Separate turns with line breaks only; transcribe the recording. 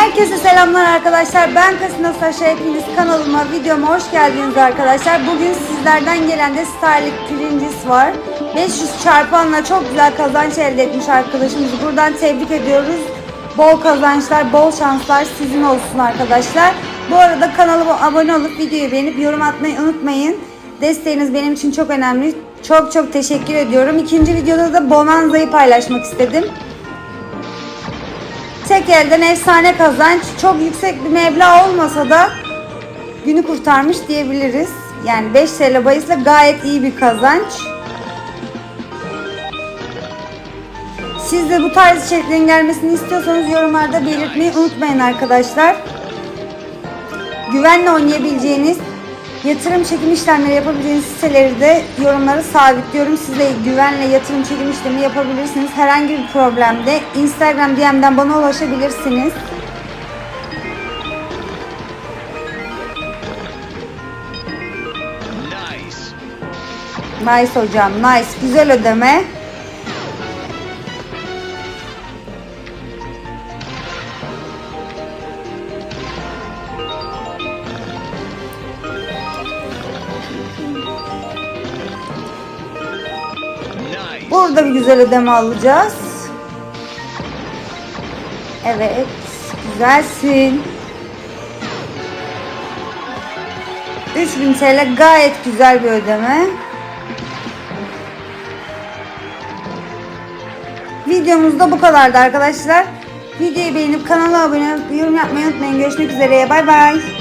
Herkese selamlar arkadaşlar. Ben Kasina Saşa hepiniz kanalıma, videoma hoş geldiniz arkadaşlar. Bugün sizlerden gelen de Starlink pirincisi var. 500 çarpanla çok güzel kazanç elde etmiş arkadaşımızı. Buradan tebrik ediyoruz. Bol kazançlar, bol şanslar sizin olsun arkadaşlar. Bu arada kanalıma abone olup videoyu beğenip yorum atmayı unutmayın. Desteğiniz benim için çok önemli. Çok çok teşekkür ediyorum. İkinci videoda da Bonanza'yı paylaşmak istedim. Tek elden efsane kazanç. Çok yüksek bir meblağ olmasa da günü kurtarmış diyebiliriz. Yani 5 TL bayısıyla gayet iyi bir kazanç. Siz de bu tarz içeriklerin gelmesini istiyorsanız yorumlarda belirtmeyi unutmayın arkadaşlar. Güvenle oynayabileceğiniz, yatırım çekim işlemleri yapabileceğiniz siteleri de yorumlara sabitliyorum. Siz de güvenle yatırım çekim işlemi yapabilirsiniz. Herhangi bir problemde Instagram DM'den bana ulaşabilirsiniz.
Nice.
Hocam, nice. Güzel ödeme. Burada bir güzel ödeme alacağız. Evet, güzelsin. 3000 TL gayet güzel bir ödeme. Videomuz da bu kadardı arkadaşlar. Videoyu beğenip kanala abone olup yorum yapmayı unutmayın. Görüşmek üzere. Bay bay.